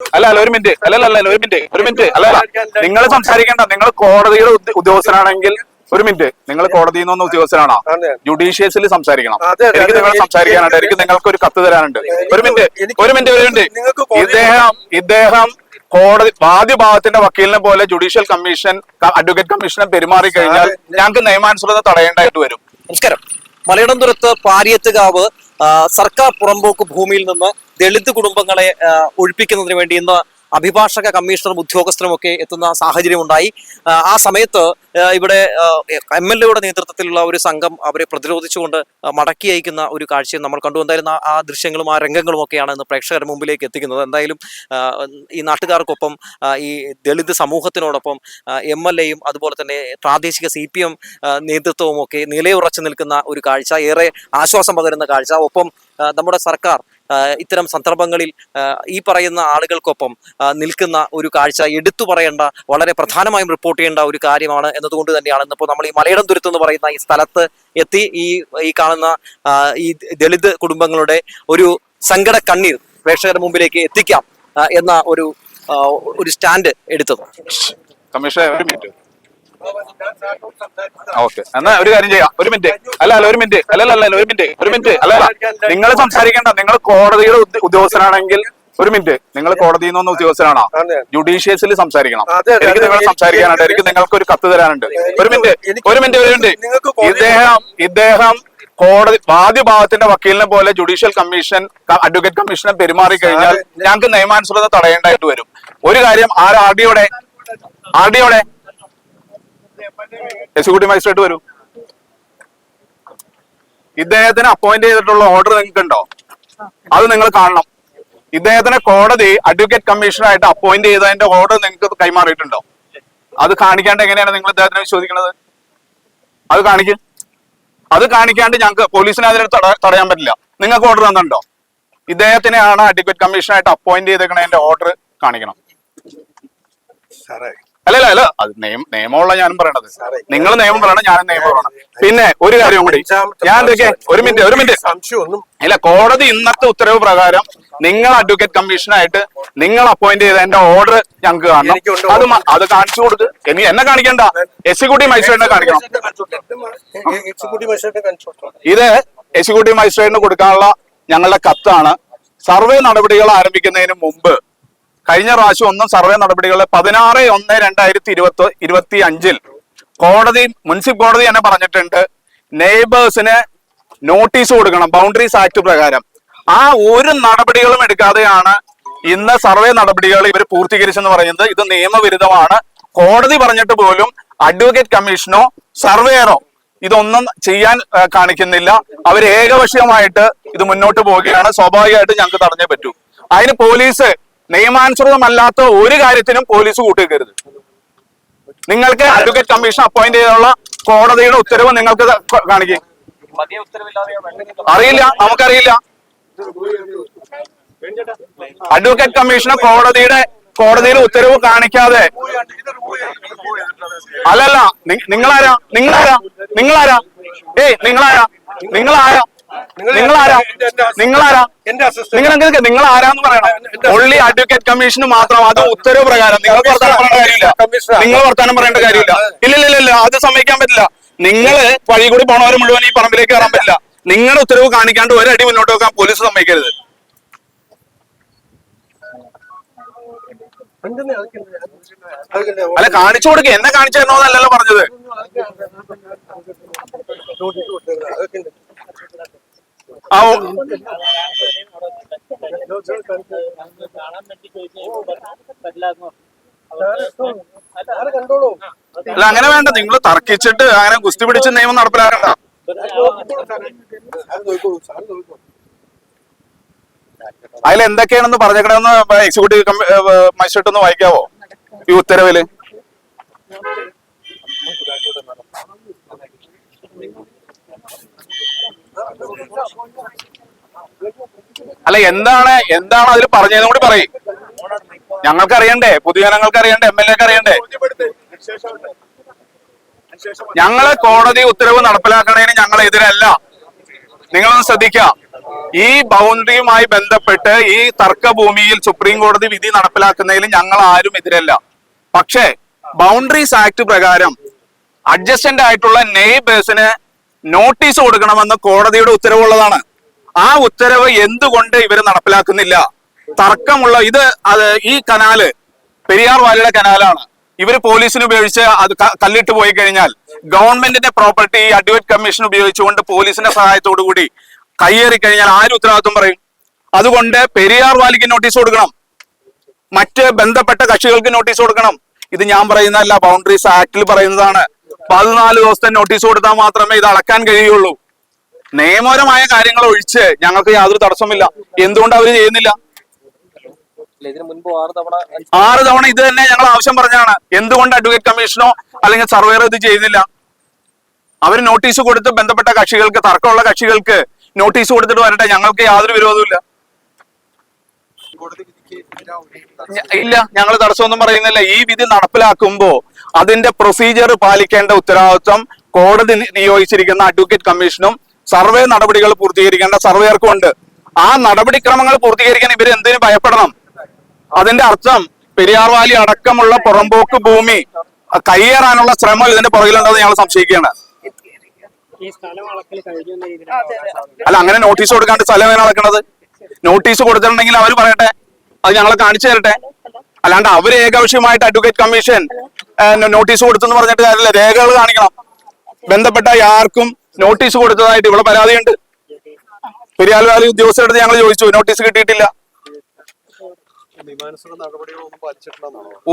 അല്ല അല്ല ഒരു മിനിറ്റ് അല്ല അല്ല അല്ല ഒരു മിനിറ്റ് ഒരു മിനിറ്റ് അല്ല നിങ്ങൾ സംസാരിക്കേണ്ട. നിങ്ങൾ കോടതിയുടെ ഉദ്യ- ഉദ്യോഗസ്ഥനാണെങ്കിൽ ഒരു മിനിറ്റ് നിങ്ങൾ കോടതിയിൽ നിന്ന് ഉദ്യോഗസ്ഥനാണോ? ജുഡീഷ്യസിൽ സംസാരിക്കണം. എനിക്ക് നിങ്ങൾ. സംസാരിക്കാനുണ്ട്. എനിക്ക് നിങ്ങൾക്ക് ഒരു കത്ത് തരാനുണ്ട്. ഒരു മിനിറ്റ് ഒരു മിനിറ്റ് ഒരു മിനിറ്റ് ഇദ്ദേഹം ഇദ്ദേഹം കോടതി വാദ്യഭാഗത്തിന്റെ വക്കീലിനെ പോലെ ജുഡീഷ്യൽ കമ്മീഷൻ അഡ്വക്കേറ്റ് കമ്മീഷനെ പെരുമാറി കഴിഞ്ഞാൽ ഞങ്ങൾക്ക് നിയമാനുസൃത തടയേണ്ടതായിട്ട് വരും. നമസ്കാരം. മലയിടംപുരത്ത് പാരിയത്തുകാവ് സർക്കാർ പുറമ്പോക്ക് ഭൂമിയിൽ നിന്ന് ദളിത് കുടുംബങ്ങളെ ഒഴിപ്പിക്കുന്നതിന് വേണ്ടി ഇന്ന് അഭിഭാഷക കമ്മീഷണറും ഉദ്യോഗസ്ഥരും ഒക്കെ എത്തുന്ന സാഹചര്യമുണ്ടായി. ആ, സമയത്ത് ഇവിടെ എം എൽ എയുടെ നേതൃത്വത്തിലുള്ള ഒരു സംഘം അവരെ പ്രതിരോധിച്ചുകൊണ്ട് മടക്കി അയക്കുന്ന ഒരു കാഴ്ചയും നമ്മൾ കണ്ടു. എന്തായാലും ആ- ദൃശ്യങ്ങളും ആ രംഗങ്ങളും ഒക്കെയാണ് ഇന്ന് പ്രേക്ഷകരുടെ മുമ്പിലേക്ക് എത്തിക്കുന്നത്. എന്തായാലും ഈ നാട്ടുകാർക്കൊപ്പം ഈ ദളിത് സമൂഹത്തിനോടൊപ്പം എം എൽ എയും അതുപോലെ തന്നെ പ്രാദേശിക സി പി എം നേതൃത്വവും ഒക്കെ നിലയുറച്ചു നിൽക്കുന്ന ഒരു കാഴ്ച ഏറെ ആശ്വാസം പകരുന്ന കാഴ്ച. ഒപ്പം നമ്മുടെ സർക്കാർ ഇത്തരം സന്ദർഭങ്ങളിൽ ഈ പറയുന്ന ആളുകൾക്കൊപ്പം നിൽക്കുന്ന ഒരു കാഴ്ച എടുത്തു പറയേണ്ട വളരെ പ്രധാനമായും റിപ്പോർട്ട് ചെയ്യേണ്ട ഒരു കാര്യമാണ് എന്നതുകൊണ്ട് തന്നെയാണ് ഇന്നിപ്പോൾ നമ്മൾ ഈ മലയിടം തുരുത്ത് എന്ന് പറയുന്ന ഈ സ്ഥലത്ത് എത്തി ഈ ഈ കാണുന്ന ഈ ദളിത് കുടുംബങ്ങളുടെ ഒരു സങ്കട കണ്ണീർ പ്രേക്ഷകരുടെ മുമ്പിലേക്ക് എത്തിക്കാം എന്ന ഒരു ഒരു സ്റ്റാൻഡ് എടുത്തത്. Commissioner okay. എന്നാ ഒരു കാര്യം ചെയ്യാം. ഒരു മിനിറ്റ്. അല്ല അല്ല ഒരു മിനിറ്റ്. അല്ല അല്ല ഒരു മിനിറ്റ്. ഒരു മിനിറ്റ്. അല്ല നിങ്ങൾ സംസാരിക്കേണ്ട. നിങ്ങൾ കോടതിയുടെ ഉദ്യ- ഉദ്യോഗസ്ഥനാണെങ്കിൽ ഒരു മിനിറ്റ്. നിങ്ങൾ കോടതിയിൽ നിന്ന് ഉദ്യോഗസ്ഥനാണോ? ജുഡീഷ്യസിൽ സംസാരിക്കണം. എനിക്ക് നിങ്ങൾ സംസാരിക്കാനുണ്ട്. എനിക്ക് നിങ്ങൾക്ക് ഒരു കത്ത് തരാനുണ്ട്. ഒരു മിനിറ്റ്. ഒരു മിനിറ്റ് ഒരു മിനിറ്റ്. ഇദ്ദേഹം ഇദ്ദേഹം കോടതി വാദ്യഭാഗത്തിന്റെ വക്കീലിനെ പോലെ ജുഡീഷ്യൽ കമ്മീഷൻ അഡ്വക്കേറ്റ് കമ്മീഷനെ പെരുമാറി കഴിഞ്ഞാൽ ഞങ്ങൾക്ക് നിയമാനുസൃത തടയേണ്ടതായിട്ട് വരും. ഒരു കാര്യം ആർ ആർ ഡിയോടെ ആർ ഡിയോടെ എക്സിക്യൂട്ടീവ് മജിസ്ട്രേറ്റ് വരൂ. ഇദ്ദേഹത്തിന് അപ്പോയിന്റ് ചെയ്തിട്ടുള്ള ഓർഡർ നിങ്ങൾക്ക് ഉണ്ടോ അത് നിങ്ങൾ കാണണം. ഇദ്ദേഹത്തിനെ കോടതി അഡ്വക്കേറ്റ് കമ്മീഷണറായിട്ട് അപ്പോയിന്റ് ചെയ്തതിന്റെ ഓർഡർ നിങ്ങൾക്ക് കൈമാറിയിട്ടുണ്ടോ? അത് കാണിക്കാണ്ട് എങ്ങനെയാണ് നിങ്ങൾ ഇദ്ദേഹത്തിനെ വിശ്വസിക്കുന്നത്? അത് കാണിക്ക്. അത് കാണിക്കാണ്ട് ഞങ്ങൾക്ക് പോലീസിനെ അതിനെ തടയാൻ പറ്റില്ല. നിങ്ങൾക്ക് ഓർഡർ തന്നിട്ടുണ്ടോ? ഇദ്ദേഹത്തിനെയാണ് അഡ്വക്കേറ്റ് കമ്മീഷണറായിട്ട് അപ്പോയിന്റ് ചെയ്തേക്കണതിന്റെ ഓർഡർ കാണിക്കണം. സാറേ അല്ലല്ല അല്ല അത് നിയമ നിയമമുള്ള ഞാനും പറയണത്. നിങ്ങൾ നിയമം പറയണം ഞാനും നിയമം പറയണം. പിന്നെ ഒരു കാര്യം കൂടി. ഞാൻ എന്തൊക്കെ? ഒരു മിനിറ്റ് ഒരു മിനിറ്റ്. സംശയമൊന്നും ഇല്ല കോടതി ഇന്നത്തെ ഉത്തരവ് പ്രകാരം നിങ്ങൾ അഡ്വക്കേറ്റ് കമ്മീഷനായിട്ട് നിങ്ങൾ അപ്പോയിന്റ് ചെയ്ത എന്റെ ഓർഡർ ഞങ്ങൾക്ക് കാണണം. അത് അത് കാണിച്ചു കൊടുക്ക്. ഇനി എന്നെ കാണിക്കണ്ട. എക്സിക്യൂട്ടീവ് മജിസ്ട്രേറ്റിനെ കാണിക്കണം ഇത് എക്സിക്യൂട്ടീവ് മജിസ്ട്രേറ്റിന് കൊടുക്കാനുള്ള ഞങ്ങളുടെ കത്താണ്. സർവേ നടപടികൾ ആരംഭിക്കുന്നതിന് മുമ്പ് കഴിഞ്ഞ പ്രാവശ്യം ഒന്നും സർവേ നടപടികൾ പതിനാറ് ഒന്ന് രണ്ടായിരത്തി ഇരുപത്തി ഇരുപത്തി അഞ്ചിൽ കോടതി മുനിസിപ്പൽ കോടതി തന്നെ പറഞ്ഞിട്ടുണ്ട് നെയ്ബേഴ്സിന് നോട്ടീസ് കൊടുക്കണം ബൗണ്ടറീസ് ആക്ട് പ്രകാരം. ആ ഒരു നടപടികളും എടുക്കാതെയാണ് ഇന്ന് സർവേ നടപടികൾ ഇവർ പൂർത്തീകരിച്ചെന്ന് പറയുന്നത്. ഇത് നിയമവിരുദ്ധമാണ്. കോടതി പറഞ്ഞിട്ട് പോലും അഡ്വക്കേറ്റ് കമ്മീഷനോ സർവേയറോ ഇതൊന്നും ചെയ്യാൻ കാണിക്കുന്നില്ല. അവർ ഏകപക്ഷീയമായിട്ട് ഇത് മുന്നോട്ട് പോവുകയാണ്. സ്വാഭാവികമായിട്ട് ഞങ്ങൾക്ക് തടഞ്ഞേ പറ്റൂ. അതിന് പോലീസ് നിയമാനുസൃതമല്ലാത്ത ഒരു കാര്യത്തിനും പോലീസ് കൂട്ടിക്കരുത് നിങ്ങൾക്ക് അഡ്വക്കേറ്റ് കമ്മീഷൻ അപ്പോയിന്റ് ചെയ്തുള്ള കോടതിയുടെ ഉത്തരവ് നിങ്ങൾക്ക് കാണിക്കും. അറിയില്ല നമുക്കറിയില്ല. അഡ്വക്കേറ്റ് കമ്മീഷന് കോടതിയുടെ കോടതിയിൽ ഉത്തരവ് കാണിക്കാതെ. അല്ലല്ല നിങ്ങളാരാ? നിങ്ങളാരാ? നിങ്ങളാരാ? ഏയ് നിങ്ങളാരാ? നിങ്ങളാരാ? നിങ്ങളാരാ? ആരാ എന്റെ അസിസ്റ്റന്റ് നിങ്ങൾ എന്തൊക്കെ നിങ്ങൾ ആരാന്ന് പറയണം. ഒള്ളി അഡ്വക്കേറ്റ് കമ്മീഷന് മാത്രം. അത് ഉത്തരവ് പ്രകാരം. നിങ്ങൾ വർത്താനം പറയേണ്ട കാര്യമില്ല. നിങ്ങൾ വർത്താനം പറയേണ്ട കാര്യമില്ല. ഇല്ല ഇല്ല ഇല്ല അത് സമ്മതിക്കാൻ പറ്റില്ല. നിങ്ങൾ വഴി കൂടി പോണവർ മുഴുവൻ ഈ പറമ്പിലേക്ക് കയറാൻ പറ്റില്ല. നിങ്ങളുടെ ഉത്തരവ് കാണിക്കാണ്ട് ഒരടി മുന്നോട്ട് വെക്കാൻ പോലീസ് സമ്മതിക്കരുത്. അല്ല കാണിച്ചു കൊടുക്കുക എന്നെ കാണിച്ചു തരണോന്നല്ലല്ലോ പറഞ്ഞത്. അല്ല അങ്ങനെ വേണ്ട. നിങ്ങൾ തർക്കിച്ചിട്ട് അങ്ങനെ ഗുസ്തി പിടിച്ച് നിയമം നടപ്പിലാക്കണ്ട. അതിൽ എന്തൊക്കെയാണെന്ന് പറഞ്ഞേക്കണമെന്ന് എക്സിക്യൂട്ടീവ് മജിസ്ട്രേറ്റ് ഒന്ന് വായിക്കാവോ? ഈ ഉത്തരവിൽ. അല്ല എന്താണ് എന്താണ് അതിൽ പറഞ്ഞതെന്ന് കൂടി പറയും. ഞങ്ങൾക്ക് അറിയണ്ടേ പൊതുജനങ്ങൾക്ക് അറിയണ്ടേ എം എൽ എക്ക് അറിയണ്ടേ? ഞങ്ങൾ കോടതി ഉത്തരവ് നടപ്പിലാക്കണതിന് ഞങ്ങൾ എതിരല്ല നിങ്ങളൊന്ന് ശ്രദ്ധിക്ക. ഈ ബൗണ്ടറിയുമായി ബന്ധപ്പെട്ട് ഈ തർക്കഭൂമിയിൽ സുപ്രീം കോടതി വിധി നടപ്പിലാക്കുന്നതിൽ ഞങ്ങൾ ആരും എതിരല്ല. പക്ഷേ ബൗണ്ടറീസ് ആക്ട് പ്രകാരം അഡ്ജസ്റ്റന്റ് ആയിട്ടുള്ള നെയ്ബേഴ്സിന് നോട്ടീസ് കൊടുക്കണമെന്ന് കോടതിയുടെ ഉത്തരവുള്ളതാണ്. ആ ഉത്തരവ് എന്തുകൊണ്ട് ഇവർ നടപ്പിലാക്കുന്നില്ല? തർക്കമുള്ള ഇത് അത് ഈ കനാല് പെരിയാർ വാലിയുടെ കനാലാണ്. ഇവർ പോലീസിന് ഉപയോഗിച്ച് അത് കല്ലിട്ട് പോയി കഴിഞ്ഞാൽ ഗവൺമെന്റിന്റെ പ്രോപ്പർട്ടി അഡ്വക്കേറ്റ് കമ്മീഷൻ ഉപയോഗിച്ചുകൊണ്ട് പോലീസിന്റെ സഹായത്തോടു കൂടി കയ്യേറി കഴിഞ്ഞാൽ ആര് ഉത്തരവാദിത്വം പറയും? അതുകൊണ്ട് പെരിയാർ വാലിക്ക് നോട്ടീസ് കൊടുക്കണം. മറ്റ് ബന്ധപ്പെട്ട കക്ഷികൾക്ക് നോട്ടീസ് കൊടുക്കണം. ഇത് ഞാൻ പറയുന്നതല്ല ബൗണ്ടറീസ് ആക്ടിൽ പറയുന്നതാണ്. പതിനാല് ദിവസത്തെ നോട്ടീസ് കൊടുത്താൽ മാത്രമേ ഇത് അളക്കാൻ കഴിയുള്ളൂ. നിയമപരമായ കാര്യങ്ങൾ ഒഴിച്ച് ഞങ്ങൾക്ക് യാതൊരു തടസ്സമില്ല എന്തുകൊണ്ട് അവർ ചെയ്യുന്നില്ല? ആറ് തവണ ഇത് തന്നെ ഞങ്ങൾ ആവശ്യം പറഞ്ഞാണ് എന്തുകൊണ്ട് അഡ്വക്കേറ്റ് കമ്മീഷനോ അല്ലെങ്കിൽ സർവേറോ ഇത് ചെയ്യുന്നില്ല? അവർ നോട്ടീസ് കൊടുത്ത് ബന്ധപ്പെട്ട കക്ഷികൾക്ക് തർക്കമുള്ള കക്ഷികൾക്ക് നോട്ടീസ് കൊടുത്തിട്ട് വരട്ടെ. ഞങ്ങൾക്ക് യാതൊരു വിരോധവും ഞ- ഇല്ല ഞങ്ങൾ തടസ്സമൊന്നും പറയുന്നില്ല. ഈ വിധി നടപ്പിലാക്കുമ്പോ അതിന്റെ പ്രൊസീജിയർ പാലിക്കേണ്ട ഉത്തരവാദിത്വം കോടതി നിയോഗിച്ചിരിക്കുന്ന അഡ്വക്കേറ്റ് കമ്മീഷനും സർവേ നടപടികൾ പൂർത്തീകരിക്കേണ്ട സർവേയർക്കും ഉണ്ട്. ആ നടപടിക്രമങ്ങൾ പൂർത്തീകരിക്കാൻ ഇവർ എന്തിനു ഭയപ്പെടണം? അതിന്റെ അർത്ഥം പെരിയാർ വാലി അടക്കമുള്ള പുറമ്പോക്ക് ഭൂമി കയ്യേറാനുള്ള ശ്രമം ഇതിന്റെ പുറകിലുണ്ടെന്ന് ഞങ്ങൾ സംശയിക്കുകയാണ്. അല്ല അങ്ങനെ നോട്ടീസ് കൊടുക്കാണ്ട് സ്ഥലം അളക്കണത്? നോട്ടീസ് കൊടുത്തിട്ടുണ്ടെങ്കിൽ അവർ പറയട്ടെ. അത് ഞങ്ങളെ കാണിച്ചു തരട്ടെ. അല്ലാണ്ട് അവർ ഏകപക്ഷീയമായിട്ട് അഡ്വക്കേറ്റ് കമ്മീഷൻ നോട്ടീസ് കൊടുത്തെന്ന് പറഞ്ഞിട്ട് കാര്യമില്ല. രേഖകൾ കാണിക്കണം. ബന്ധപ്പെട്ട ആർക്കും നോട്ടീസ് കൊടുത്തതായിട്ട് ഇവിടെ പരാതിയുണ്ട്. പെരിയാൽ വാലി ഉദ്യോഗസ്ഥരുടെ ഞങ്ങൾ ചോദിച്ചു. നോട്ടീസ് കിട്ടിയിട്ടില്ല.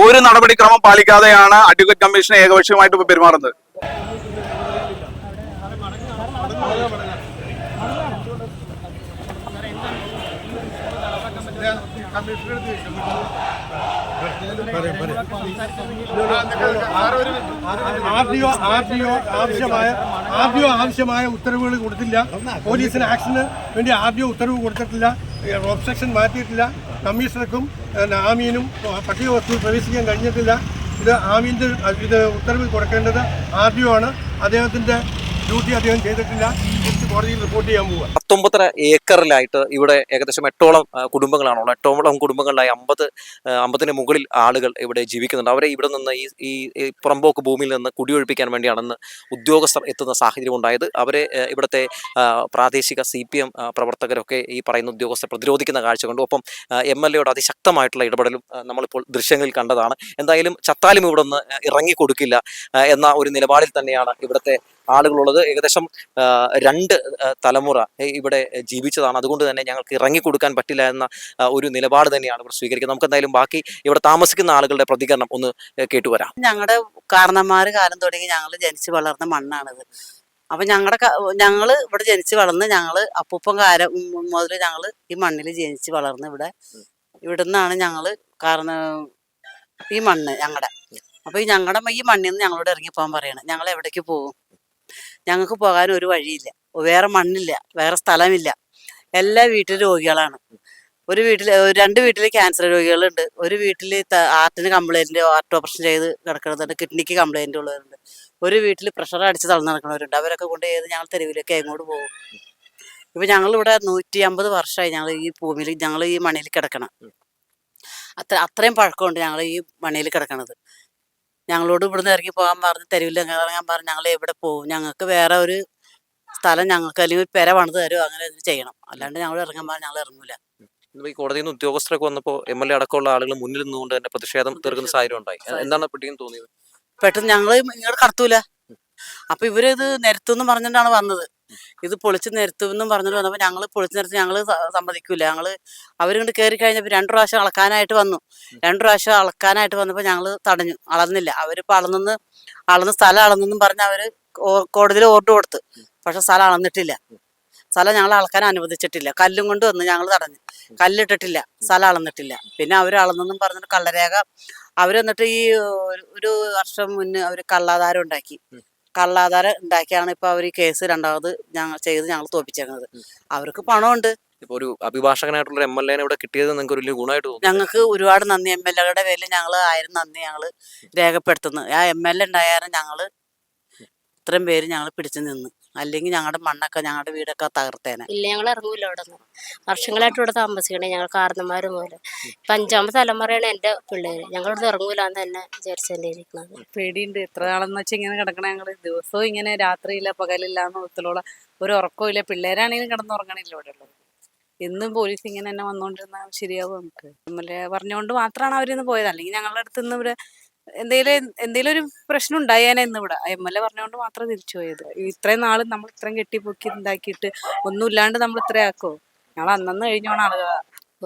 ഒരു നടപടിക്രമം പാലിക്കാതെയാണ് അഡ്വക്കേറ്റ് കമ്മീഷൻ ഏകപക്ഷീയമായിട്ട് ഇപ്പൊ പെരുമാറുന്നത്. ആർ ഡി ഒ ആവശ്യമായ ആവശ്യമായ ഉത്തരവുകൾ കൊടുത്തില്ല. പോലീസിന് ആക്ഷന് വേണ്ടി ആർ ഡി ഒ ഉത്തരവ് കൊടുത്തിട്ടില്ല. ഒബ്സ്ട്രക്ഷൻ മാറ്റിയിട്ടില്ല. കമ്മീഷണർക്കും ആമീനും പട്ടിക വസ്തു പ്രവേശിക്കാൻ കഴിഞ്ഞിട്ടില്ല. ഇത് ആമീന്റെ ഇത് ഉത്തരവ് കൊടുക്കേണ്ടത് ആർ ഡി ഒ ആണ്. അദ്ദേഹത്തിന്റെ ഡ്യൂട്ടി അദ്ദേഹം ചെയ്തിട്ടില്ല. കോടതിയിൽ റിപ്പോർട്ട് ചെയ്യാൻ പോവുക. പത്തൊമ്പതര ഏക്കറിലായിട്ട് ഇവിടെ ഏകദേശം എട്ടോളം കുടുംബങ്ങളാണ് കുടുംബങ്ങളാണുള്ളത് എട്ടോളം കുടുംബങ്ങളിലായി അമ്പത് അമ്പതിന് മുകളിൽ ആളുകൾ ഇവിടെ ജീവിക്കുന്നുണ്ട്. അവരെ ഇവിടെ നിന്ന് ഈ ഈ പുറമ്പോക്ക് ഭൂമിയിൽ നിന്ന് കുടിയൊഴിപ്പിക്കാൻ വേണ്ടിയാണെന്ന് ഉദ്യോഗസ്ഥർ എത്തുന്ന സാഹചര്യം ഉണ്ടായത്. അവരെ ഇവിടുത്തെ പ്രാദേശിക സി പി എം പ്രവർത്തകരൊക്കെ ഈ പറയുന്ന ഉദ്യോഗസ്ഥർ പ്രതിരോധിക്കുന്ന കാഴ്ച കണ്ടു. ഒപ്പം എം എൽ എയുടെ അതിശക്തമായിട്ടുള്ള ഇടപെടലും നമ്മളിപ്പോൾ ദൃശ്യങ്ങളിൽ കണ്ടതാണ്. എന്തായാലും ചത്താലും ഇവിടെ നിന്ന് ഇറങ്ങിക്കൊടുക്കില്ല എന്ന ഒരു നിലപാടിൽ തന്നെയാണ് ഇവിടുത്തെ ആളുകളുള്ളത്. ഏകദേശം രണ്ട് തലമുറ ഇവിടെ ജീവിച്ചതാണ്. അതുകൊണ്ട് തന്നെ ഞങ്ങൾക്ക് ഇറങ്ങിക്കൊടുക്കാൻ പറ്റില്ല എന്ന ഒരു നിലപാട് തന്നെയാണ് ഇവർ സ്വീകരിക്കുന്നത്. നമുക്ക് എന്തായാലും ബാക്കി ഇവിടെ താമസിക്കുന്ന ആളുകളുടെ പ്രതികരണം ഒന്ന് കേട്ടുവരാം ഞങ്ങളുടെ കാരണന്മാർ കാലം തുടങ്ങി ഞങ്ങൾ ജനിച്ച് വളർന്ന മണ്ണാണിത്. അപ്പൊ ഞങ്ങളുടെ ഞങ്ങൾ ഇവിടെ ജനിച്ച് വളർന്ന് ഞങ്ങൾ അപ്പൂപ്പം കാലം മുതൽ ഞങ്ങൾ ഈ മണ്ണിൽ ജനിച്ച് വളർന്ന് ഇവിടെ ഇവിടുന്നാണ് ഞങ്ങൾ കാരണം ഈ മണ്ണ് ഞങ്ങളുടെ അപ്പൊ ഈ ഞങ്ങളുടെ ഈ മണ്ണിൽ നിന്ന് ഞങ്ങളോട് ഇറങ്ങി പോകാൻ പറയണം. ഞങ്ങൾ എവിടേക്ക് പോകും ഞങ്ങൾക്ക് പോകാൻ ഒരു വഴിയില്ല. വേറെ മണ്ണില്ല വേറെ സ്ഥലമില്ല. എല്ലാ വീട്ടിലും രോഗികളാണ്. ഒരു വീട്ടിൽ രണ്ട് വീട്ടിൽ ക്യാൻസർ രോഗികളുണ്ട്. ഒരു വീട്ടിൽ ഹാർട്ടിന് കംപ്ലൈന്റ് ഹാർട്ട് ഓപ്പറേഷൻ ചെയ്ത് കിടക്കുന്നതുണ്ട് കിഡ്നിക്ക് കംപ്ലൈന്റ് ഉള്ളവരുണ്ട്. ഒരു വീട്ടിൽ പ്രഷർ അടിച്ച് തളർന്ന് നടക്കുന്നവരുണ്ട് അവരൊക്കെ കൊണ്ട് ചെയ്ത് ഞങ്ങൾ തെരുവിലേക്ക് എങ്ങോട്ട് പോകും? ഇപ്പം ഞങ്ങളിവിടെ നൂറ്റി അമ്പത് വർഷമായി ഞങ്ങൾ ഈ ഭൂമിയിൽ ഞങ്ങൾ ഈ മണിയിൽ കിടക്കണം. അത്ര അത്രയും പഴക്കമുണ്ട് ഞങ്ങൾ ഈ മണിയിൽ കിടക്കണത്. ഞങ്ങളോട് ഇവിടുന്ന് ഇറങ്ങി പോകാൻ പറഞ്ഞ് തെരുവിൽ ഇറങ്ങാൻ പറഞ്ഞ്. ഞങ്ങൾ എവിടെ പോകും ഞങ്ങൾക്ക് വേറെ ഒരു സ്ഥലം ഞങ്ങൾക്ക് അല്ലെങ്കിൽ ഒരു പെര പണിത് തരുമോ അങ്ങനെ ചെയ്യണം. അല്ലാണ്ട് ഞങ്ങൾ ഇറങ്ങാൻ പറഞ്ഞാൽ ഞങ്ങൾ ഇറങ്ങൂല. ഈ കോടതിയിൽ നിന്ന് ഉദ്യോഗസ്ഥരൊക്കെ വന്നപ്പോൾ എം എൽ എ അടക്കമുള്ള ആളുകൾ മുന്നിൽ നിന്നുകൊണ്ട് തന്നെ പ്രതിഷേധം തീർക്കുന്ന സാഹചര്യം ഉണ്ടായി. എന്താണ് പെട്ടിയും തോന്നിയത്? പെട്ടെന്ന് ഞങ്ങൾ ഇങ്ങോട്ട് കടത്തൂല. അപ്പൊ ഇവർ ഇത് നിരത്തുന്ന് പറഞ്ഞിട്ടാണ് വന്നത്. ഇത് പൊളിച്ചു നിരത്തുമെന്നും പറഞ്ഞിട്ട് വന്നപ്പോൾ ഞങ്ങൾ പൊളിച്ചു നിരത്തി ഞങ്ങൾ സമ്മതിക്കൂല. ഞങ്ങൾ അവരിങ്ങോട്ട് കയറി കഴിഞ്ഞപ്പോ രണ്ടു പ്രാവശ്യം അളക്കാനായിട്ട് വന്നു. രണ്ടു പ്രാവശ്യം അളക്കാനായിട്ട് വന്നപ്പോൾ ഞങ്ങൾ തടഞ്ഞു. അളന്നില്ല. അവരിപ്പോ അളന്നെന്ന് അളന്ന് സ്ഥലം അളന്നെന്നും പറഞ്ഞ് അവർ ഓ- കോടതിയിൽ ഓർഡർ കൊടുത്തു. പക്ഷെ സ്ഥലം അളന്നിട്ടില്ല. സ്ഥലം ഞങ്ങൾ അളക്കാൻ അനുവദിച്ചിട്ടില്ല. കല്ലും കൊണ്ട് വന്ന് ഞങ്ങൾ തടഞ്ഞു. കല്ലിട്ടിട്ടില്ല. സ്ഥലം അളന്നിട്ടില്ല. പിന്നെ അവർ അളന്നെന്നും പറഞ്ഞിട്ട് കള്ളരേഖ. അവർ എന്നിട്ട് ഈ ഒരു വർഷം മുന്നേ അവർ കള്ളാധാരം ഉണ്ടാക്കി. കള്ളാധാരം ഉണ്ടാക്കിയാണ് ഇപ്പൊ അവർ ഈ കേസ് രണ്ടാമത് ഞങ്ങൾ ചെയ്ത് ഞങ്ങൾ തോപ്പിച്ചേക്കുന്നത് അവർക്ക് പണമുണ്ട്. ഇപ്പൊ ഒരു അഭിഭാഷകനായിട്ടുള്ള എം എൽ എനെ ഇവിടെ കിട്ടിയത് നിങ്ങൾക്ക് വലിയ ഗുണമായിട്ട് തോന്നുന്നു. ഞങ്ങൾക്ക് ഒരുപാട് നന്ദി. എം എൽ എയുടെ പേരിൽ ഞങ്ങൾ ആയിരം നന്ദി ഞങ്ങൾ രേഖപ്പെടുത്തുന്നു. ആ എം എൽ എ ഉണ്ടായാലും ഞങ്ങൾ ഇത്രയും പേര് ഞങ്ങൾ പിടിച്ചു നിന്ന്. അല്ലെങ്കിൽ ഞങ്ങളുടെ മണ്ണൊക്കെ ഞങ്ങളുടെ വീടൊക്കെ തകർത്തേനെ. ഇല്ല ഞങ്ങൾ ഇറങ്ങൂല അവിടെ നിന്ന് വർഷങ്ങളായിട്ട് ഇവിടെ താമസിക്കണേ ഞങ്ങൾ കാരണന്മാരും പോലെ. ഇപ്പൊ അഞ്ചാമത്തെ തലമുറയാണ് എന്റെ പിള്ളേര്. ഞങ്ങളിവിടെ ഇറങ്ങൂല എന്ന് തന്നെ വിചാരിച്ചെന്നെ ഇരിക്കുന്നത്. പേടിയുണ്ട്. എത്ര നാളെന്ന് വെച്ചാൽ ഇങ്ങനെ കിടക്കണേ ഞങ്ങൾ. ദിവസവും ഇങ്ങനെ രാത്രിയില്ല പകലില്ല നോക്കത്തിലുള്ള ഒരു ഉറക്കവും ഇല്ല. പിള്ളേരാണെങ്കിലും കിടന്നുറങ്ങണില്ല ഇവിടെ ഉള്ളത്. എന്നും പോലീസ് ഇങ്ങനെ തന്നെ വന്നോണ്ടിരുന്ന ശരിയാവും നമുക്ക്. എം എൽ എ പറഞ്ഞുകൊണ്ട് മാത്രമാണ് അവരിന്ന് പോയത്. അല്ലെങ്കിൽ ഞങ്ങളുടെ അടുത്ത് നിന്ന് ഇവിടെ എന്തെങ്കിലും എന്തെങ്കിലും ഒരു പ്രശ്നം ഉണ്ടായേനെ ഇന്ന് ഇവിടെ എം എൽ എ പറഞ്ഞുകൊണ്ട് മാത്രം തിരിച്ചു പോയത്. ഇത്രയും നാൾ നമ്മൾ ഇത്രയും കെട്ടിപ്പൊക്കി ഉണ്ടാക്കിയിട്ട് ഒന്നും ഇല്ലാണ്ട് നമ്മൾ ഇത്ര ആക്കോ? ഞങ്ങൾ അന്നന്ന് കഴിഞ്ഞോണം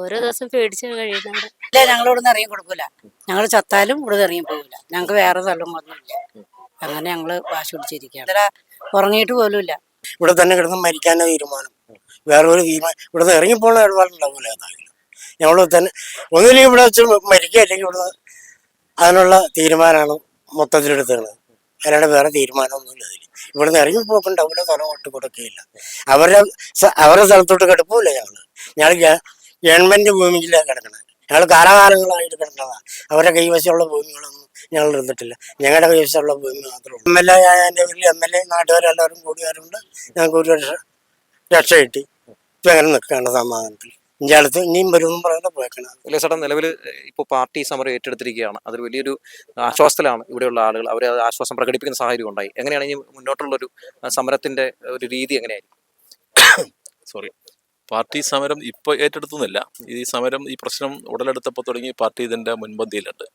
ഓരോ ദിവസം പേടിച്ച് കഴിയുന്നുണ്ട് ഇല്ല ഞങ്ങൾ ഇവിടെ നിന്ന് ഇറങ്ങി കൊടുക്കൂല. ഞങ്ങൾ ചത്താലും ഇവിടെ നിന്ന് ഇറങ്ങി പോകില്ല ഞങ്ങൾക്ക് വേറെ സ്ഥലം ഒന്നുമില്ല. അങ്ങനെ ഞങ്ങൾ വാശി പിടിച്ചിരിക്കുകയാണ്. ഇത്ര ഉറങ്ങിയിട്ട് പോലും ഇല്ല ഇവിടെ തന്നെ കിടന്ന് മരിക്കാനോ തീരുമാനം. വേറെ ഒരു തീരുമാനം ഇവിടെ നിന്ന് ഇറങ്ങിപ്പോണ ഇടപാടുണ്ടാവില്ല ഞങ്ങൾ തന്നെ ഒന്നുമില്ലെങ്കിൽ ഇവിടെ വെച്ച് മരിക്കുക അല്ലെങ്കിൽ ഇവിടെ അതിനുള്ള തീരുമാനമാണ് മൊത്തത്തിലെടുത്തത്. അല്ലാണ്ട് വേറെ തീരുമാനമൊന്നുമില്ല അതിൽ ഇവിടുന്ന് നിന്ന് ഇറങ്ങിപ്പോക്കുണ്ടാവില്ല സ്ഥലം ഒട്ട് കൊടുക്കുകയില്ല. അവരുടെ അവരുടെ സ്ഥലത്തോട്ട് കിടപ്പില്ല ഞങ്ങൾ ഞങ്ങൾ ഗവൺമെന്റ് ഭൂമിയിലാണ് കിടക്കണത് ഞങ്ങൾ കാലാകാലങ്ങളായിട്ട് കിടക്കുന്നതാണ് അവരുടെ കൈവശമുള്ള ഭൂമികളൊന്നും ഞങ്ങൾ ഇരുന്നിട്ടില്ല ഞങ്ങളുടെ കൈവശമുള്ള ഭൂമി മാത്രമേ എം എൽ എ എന്റെ വീട്ടിൽ എം എൽ എ നാട്ടുകാരെല്ലാവരും കൂടിയാറുണ്ട് ഞങ്ങൾക്ക് ഒരു രക്ഷ രക്ഷ കിട്ടി. ഇപ്പം അങ്ങനെ നിൽക്കുകയാണ് സമാധാനത്തിൽ അടുത്ത് ഇനിയും വരുമെന്ന് പറയുന്നത് പോയേക്കണം ചേട്ടാ നിലവിൽ ഇപ്പോൾ പാർട്ടി സമരം ഏറ്റെടുത്തിരിക്കുകയാണ്. അതൊരു വലിയൊരു ആശ്വാസത്തിലാണ് ഇവിടെയുള്ള ആളുകൾ. അവരെ ആശ്വാസം പ്രകടിപ്പിക്കുന്ന സാഹചര്യം ഉണ്ടായി. എങ്ങനെയാണ് ഇനി മുന്നോട്ടുള്ളൊരു സമരത്തിന്റെ ഒരു രീതി എങ്ങനെയായിരിക്കും? സോറി പാർട്ടി സമരം ഇപ്പോൾ ഏറ്റെടുത്തുന്നില്ല ഈ സമരം ഈ പ്രശ്നം ഉടലെടുത്തപ്പോൾ തുടങ്ങി പാർട്ടി ഇതിന്റെ മുൻപന്തിയിലുണ്ട്.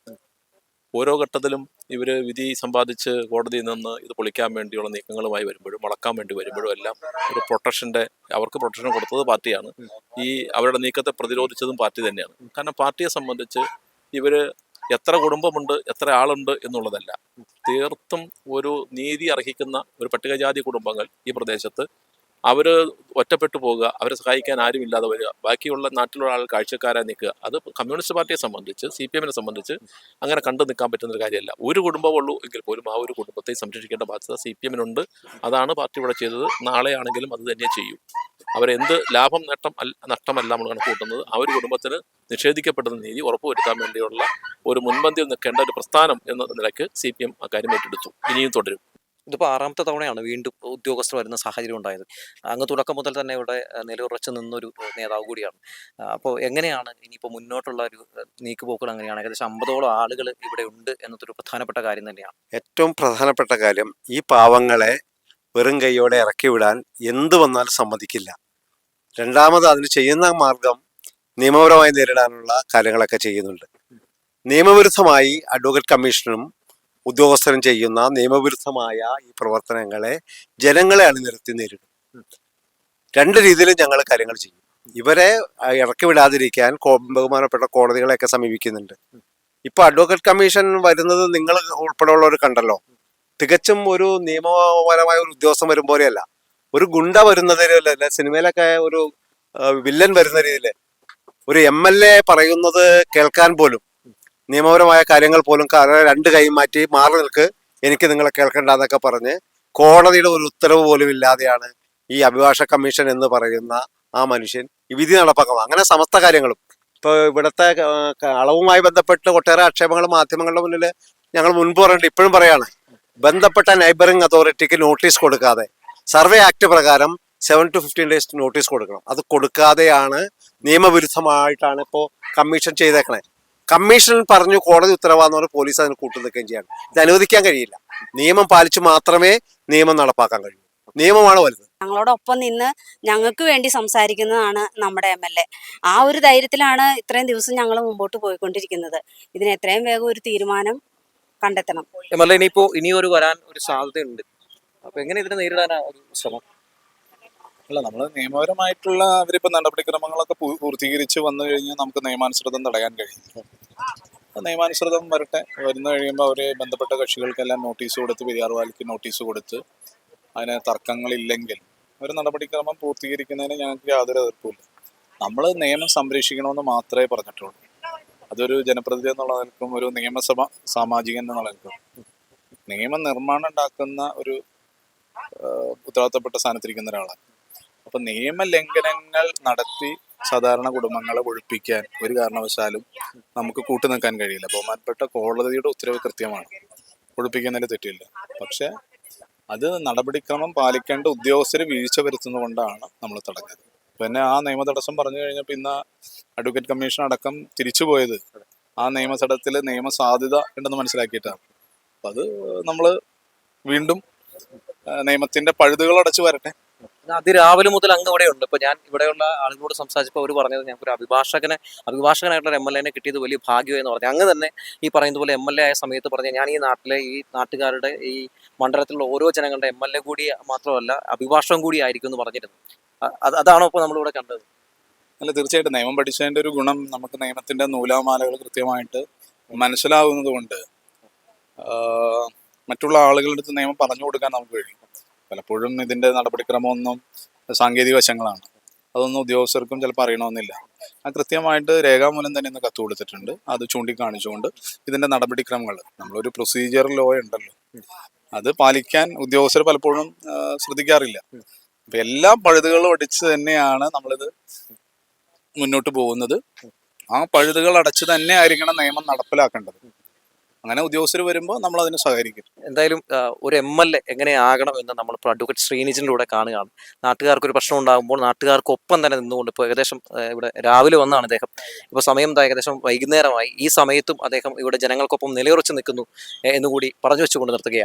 ഓരോ ഘട്ടത്തിലും ഇവർ വിധി സമ്പാദിച്ച് കോടതിയിൽ നിന്ന് ഇത് പൊളിക്കാൻ വേണ്ടിയുള്ള നീക്കങ്ങളുമായി വരുമ്പോഴും വളക്കാൻ വേണ്ടി വരുമ്പോഴും എല്ലാം ഒരു പ്രൊട്ടക്ഷന്റെ അവർക്ക് പ്രൊട്ടക്ഷൻ കൊടുത്തത് പാർട്ടിയാണ്. ഈ അവരുടെ നീക്കത്തെ പ്രതിരോധിച്ചതും പാർട്ടി തന്നെയാണ്. കാരണം പാർട്ടിയെ സംബന്ധിച്ച് ഇവർ എത്ര കുടുംബമുണ്ട് എത്ര ആളുണ്ട് എന്നുള്ളതല്ല. തീർത്തും ഒരു നീതി അർഹിക്കുന്ന ഒരു പട്ടികജാതി കുടുംബങ്ങൾ ഈ പ്രദേശത്ത് അവർ ഒറ്റപ്പെട്ടു പോകുക അവരെ സഹായിക്കാൻ ആരുമില്ലാതെ വരിക. ബാക്കിയുള്ള നാട്ടിലുള്ള ആൾ കാഴ്ചക്കാരായി നിൽക്കുക. അത് കമ്മ്യൂണിസ്റ്റ് പാർട്ടിയെ സംബന്ധിച്ച് സി പി എമ്മിനെ സംബന്ധിച്ച് അങ്ങനെ കണ്ടു നിൽക്കാൻ പറ്റുന്ന ഒരു കാര്യമല്ല. ഒരു കുടുംബമുള്ളൂ എങ്കിൽ പോലും ആ ഒരു കുടുംബത്തെ സംരക്ഷിക്കേണ്ട ബാധ്യത സി പി എമ്മിനുണ്ട്. അതാണ് പാർട്ടി ഇവിടെ ചെയ്തത്. നാളെയാണെങ്കിലും അത് തന്നെ ചെയ്യും. അവരെന്ത് ലാഭം നേട്ടം നഷ്ടമല്ല നമ്മൾ കണക്ക് കൂട്ടുന്നത്. ആ ഒരു കുടുംബത്തിന് നിഷേധിക്കപ്പെടുന്ന നീതി ഉറപ്പുവരുത്താൻ വേണ്ടിയുള്ള ഒരു മുൻപന്തിയിൽ നിൽക്കേണ്ട ഒരു പ്രസ്ഥാനം എന്ന നിലയ്ക്ക് സി പി എം അക്കാര്യം ഏറ്റെടുത്തു. ഇനിയും തുടരും. ഇതിപ്പോൾ ആറാമത്തെ തവണയാണ് വീണ്ടും ഉദ്യോഗസ്ഥർ വരുന്ന സാഹചര്യം ഉണ്ടായത്. അങ്ങ് തുടക്കം മുതൽ തന്നെ ഇവിടെ നിലയുറച്ച് നിന്നൊരു നേതാവ് കൂടിയാണ്. അപ്പോൾ എങ്ങനെയാണ് ഇനിയിപ്പോൾ മുന്നോട്ടുള്ള ഒരു നീക്കുപോക്കൾ എങ്ങനെയാണ് ഏകദേശം അമ്പതോളം ആളുകൾ ഇവിടെ ഉണ്ട് എന്നതൊരു പ്രധാനപ്പെട്ട കാര്യം തന്നെയാണ്. ഏറ്റവും പ്രധാനപ്പെട്ട കാര്യം ഈ പാവങ്ങളെ വെറും കൈയോടെ ഇറക്കി വിടാൻ എന്ത് വന്നാലും സമ്മതിക്കില്ല. രണ്ടാമത് അതിന് ചെയ്യുന്ന മാർഗം നിയമപരമായി നേരിടാനുള്ള കാര്യങ്ങളൊക്കെ ചെയ്യുന്നുണ്ട്. നിയമവിരുദ്ധമായി അഡ്വക്കേറ്റ് കമ്മീഷനും ഉദ്യോഗസ്ഥരും ചെയ്യുന്ന നിയമവിരുദ്ധമായ ഈ പ്രവർത്തനങ്ങളെ ജനങ്ങളെ അണിനിരത്തി നേരിടും. രണ്ട് രീതിയിലും ഞങ്ങൾ കാര്യങ്ങൾ ചെയ്യും. ഇവരെ ഇറക്കി വിടാതിരിക്കാൻ ബഹുമാനപ്പെട്ട കോടതികളെയൊക്കെ സമീപിക്കുന്നുണ്ട്. ഇപ്പൊ അഡ്വക്കേറ്റ് കമ്മീഷൻ വരുന്നത് നിങ്ങൾ ഉൾപ്പെടെയുള്ളവർ കണ്ടല്ലോ. തികച്ചും ഒരു നിയമപരമായ ഒരു ഉദ്യോഗസ്ഥൻ വരും പോലെയല്ല. ഒരു ഗുണ്ട വരുന്നതിലല്ല സിനിമയിലൊക്കെ ഒരു വില്ലൻ വരുന്ന രീതിയിൽ ഒരു എം എൽ എ പറയുന്നത് കേൾക്കാൻ പോലും നിയമപരമായ കാര്യങ്ങൾ പോലും രണ്ട് കൈ മാറ്റി മാറി നിൽക്ക്. എനിക്ക് നിങ്ങളെ കേൾക്കണ്ട എന്നൊക്കെ പറഞ്ഞ് കോടതിയുടെ ഒരു ഉത്തരവ് പോലും ഇല്ലാതെയാണ് ഈ അഭിഭാഷ കമ്മീഷൻ എന്ന് പറയുന്ന ആ മനുഷ്യൻ വിധി നടപ്പാക്കുന്നത്. അങ്ങനെ സമസ്ത കാര്യങ്ങളും. ഇപ്പോൾ ഇവിടുത്തെ അളവുമായി ബന്ധപ്പെട്ട് ഒട്ടേറെ ആക്ഷേപങ്ങൾ മാധ്യമങ്ങളുടെ മുന്നിൽ ഞങ്ങൾ മുൻപ് പറഞ്ഞിട്ട് ഇപ്പോഴും പറയാണ്. ബന്ധപ്പെട്ട നൈബറിംഗ് അതോറിറ്റിക്ക് നോട്ടീസ് കൊടുക്കാതെ സർവേ ആക്ട് പ്രകാരം seven to fifteen days notice കൊടുക്കണം. അത് കൊടുക്കാതെയാണ് നിയമവിരുദ്ധമായിട്ടാണ് ഇപ്പോൾ കമ്മീഷൻ ചെയ്തേക്കണേ. കമ്മീഷൻ പറഞ്ഞു കോടതി ഉത്തരവാന്ന് പറഞ്ഞ് പോലീസ് അതിന് കൂട്ടു നിൽക്കുകയും ചെയ്യണം. ഇത് അനുവദിക്കാൻ കഴിയില്ല. നിയമം പാലിച്ചു മാത്രമേ നിയമം നടപ്പാക്കാൻ കഴിയൂ. നിയമമാണ് വലുത്. ഞങ്ങളോടൊപ്പം നിന്ന് ഞങ്ങൾക്ക് വേണ്ടി സംസാരിക്കുന്നതാണ് നമ്മുടെ എം എൽ എ. ആ ഒരു ധൈര്യത്തിലാണ് ഇത്രയും ദിവസം ഞങ്ങൾ മുമ്പോട്ട് പോയിക്കൊണ്ടിരിക്കുന്നത്. ഇതിന് എത്രയും വേഗം ഒരു തീരുമാനം കണ്ടെത്തണം. എം എൽ എ ഇനിയിപ്പോൾ ഇനിയൊരു വരാൻ ഒരു സാധ്യതയുണ്ട്. അപ്പൊ എങ്ങനെ ഇതിനെ നേരിടാനാ ശ്രമം? അല്ല നമ്മൾ നിയമപരമായിട്ടുള്ള അവരിപ്പോൾ നടപടിക്രമങ്ങളൊക്കെ പൂർത്തീകരിച്ച് വന്നു കഴിഞ്ഞാൽ നമുക്ക് നിയമാനുസൃതം തടയാൻ കഴിയും. നിയമാനുസൃതം വരട്ടെ. വരുന്നു കഴിയുമ്പോൾ അവർ ബന്ധപ്പെട്ട കക്ഷികൾക്കെല്ലാം നോട്ടീസ് കൊടുത്ത് പെരിയാർവാലിക്ക് നോട്ടീസ് കൊടുത്ത് അതിന് തർക്കങ്ങളില്ലെങ്കിൽ ഒരു നടപടിക്രമം പൂർത്തീകരിക്കുന്നതിന് ഞങ്ങൾക്ക് യാതൊരു എതിർപ്പുമില്ല. നമ്മൾ നിയമം സംരക്ഷിക്കണമെന്ന് മാത്രമേ പറഞ്ഞിട്ടുള്ളൂ. അതൊരു ജനപ്രതിനിധി എന്നുള്ള നിലക്കും ഒരു നിയമസഭ സാമാജികൻ എന്നുള്ള നിലക്കും. നിയമ നിർമ്മാണം ഉണ്ടാക്കുന്ന ഒരു ഉത്തരവാദിത്തപ്പെട്ട സ്ഥാനത്തിരിക്കുന്ന ഒരാളാണ്. അപ്പൊ നിയമലംഘനങ്ങൾ നടത്തി സാധാരണ കുടുംബങ്ങളെ ഒഴിപ്പിക്കാൻ ഒരു കാരണവശാലും നമുക്ക് കൂട്ടു നിൽക്കാൻ കഴിയില്ല. ബഹുമാനപ്പെട്ട കോടതിയുടെ ഉത്തരവ് കൃത്യമാണ്. ഒഴിപ്പിക്കുന്നതിന് തെറ്റില്ല. പക്ഷെ അത് നടപടിക്രമം പാലിക്കേണ്ട ഉദ്യോഗസ്ഥർ വീഴ്ച വരുത്തുന്നതുകൊണ്ടാണ് നമ്മൾ തടഞ്ഞത്. പിന്നെ ആ നിയമ തടസ്സം പറഞ്ഞു കഴിഞ്ഞപ്പോൾ ഇന്ന് അഡ്വക്കേറ്റ് കമ്മീഷൻ അടക്കം തിരിച്ചുപോയത് ആ നിയമതടത്തിൽ നിയമസാധ്യത ഉണ്ടെന്ന് മനസ്സിലാക്കിയിട്ടാണ്. അപ്പം അത് നമ്മൾ വീണ്ടും നിയമത്തിന്റെ പഴുതുകൾ അടച്ചു വരട്ടെ. അതിരാവിലെ മുതൽ അങ്ങ് ഇവിടെ ഉണ്ട്. ഇപ്പൊ ഞാൻ ഇവിടെയുള്ള ആളുകളോട് സംസാരിച്ചപ്പോൾ അവർ പറഞ്ഞത് ഞങ്ങൾക്ക് ഒരു അഭിഭാഷകനെ അഭിഭാഷകനായിട്ടുള്ള എം എൽ എനെ കിട്ടിയത് വലിയ ഭാഗ്യം എന്ന് പറഞ്ഞു. അങ്ങ് തന്നെ ഈ പറയുന്ന പോലെ എം എൽ എ ആയ സമയത്ത് പറഞ്ഞു ഞാൻ ഈ നാട്ടിലെ ഈ നാട്ടുകാരുടെ ഈ മണ്ഡലത്തിലുള്ള ഓരോ ജനങ്ങളുടെ എം എൽ എ കൂടി മാത്രമല്ല അഭിഭാഷകം കൂടി ആയിരിക്കും എന്ന് പറഞ്ഞിരുന്നു. അതാണോ ഇപ്പോൾ നമ്മളിവിടെ കണ്ടത്? അല്ല തീർച്ചയായിട്ടും നിയമം പഠിച്ചതിന്റെ ഒരു ഗുണം നമുക്ക് നിയമത്തിന്റെ നൂലാമാലകൾ കൃത്യമായിട്ട് മനസ്സിലാവുന്നത് കൊണ്ട് മറ്റുള്ള ആളുകളുടെ അടുത്ത് നിയമം പറഞ്ഞു കൊടുക്കാൻ നമുക്ക് കഴിയും. പലപ്പോഴും ഇതിന്റെ നടപടിക്രമമൊന്നും സാങ്കേതിക വശങ്ങളാണ്. അതൊന്നും ഉദ്യോഗസ്ഥർക്കും ചിലപ്പോൾ അറിയണമെന്നില്ല. ആ കൃത്യമായിട്ട് രേഖാമൂലം തന്നെ ഇന്ന് കത്ത് കൊടുത്തിട്ടുണ്ട്. അത് ചൂണ്ടിക്കാണിച്ചുകൊണ്ട് ഇതിന്റെ നടപടിക്രമങ്ങൾ. നമ്മളൊരു പ്രൊസീജിയർ ലോ ഉണ്ടല്ലോ. അത് പാലിക്കാൻ ഉദ്യോഗസ്ഥർ പലപ്പോഴും ശ്രദ്ധിക്കാറില്ല. അപ്പം എല്ലാ പഴുതുകളും അടിച്ച് തന്നെയാണ് നമ്മളിത് മുന്നോട്ട് പോകുന്നത്. ആ പഴുതുകൾ അടച്ച് തന്നെ ആയിരിക്കണം നിയമം നടപ്പിലാക്കേണ്ടത്. അങ്ങനെ ഉദ്യോഗസ്ഥർ വരുമ്പോൾ നമ്മൾ അതിനെ സഹകരിക്കും. എന്തായാലും ഒരു എം എൽ എ എങ്ങനെയാകണം എന്ന് നമ്മളിപ്പോൾ അഡ്വക്കേറ്റ് ശ്രീനിജിനിലൂടെ കാണുകയാണ്. നാട്ടുകാർക്ക് ഒരു പ്രശ്നം ഉണ്ടാകുമ്പോൾ നാട്ടുകാർക്കൊപ്പം തന്നെ നിന്നുകൊണ്ട് ഇപ്പോൾ ഏകദേശം ഇവിടെ രാവിലെ വന്നാണ് അദ്ദേഹം ഇപ്പോൾ സമയം ഏകദേശം വൈകുന്നേരമായി. ഈ സമയത്തും അദ്ദേഹം ഇവിടെ ജനങ്ങൾക്കൊപ്പം നിലയുറച്ച് നിൽക്കുന്നു എന്നുകൂടി പറഞ്ഞു വെച്ചുകൊണ്ട് നിർത്തുകയാണ്.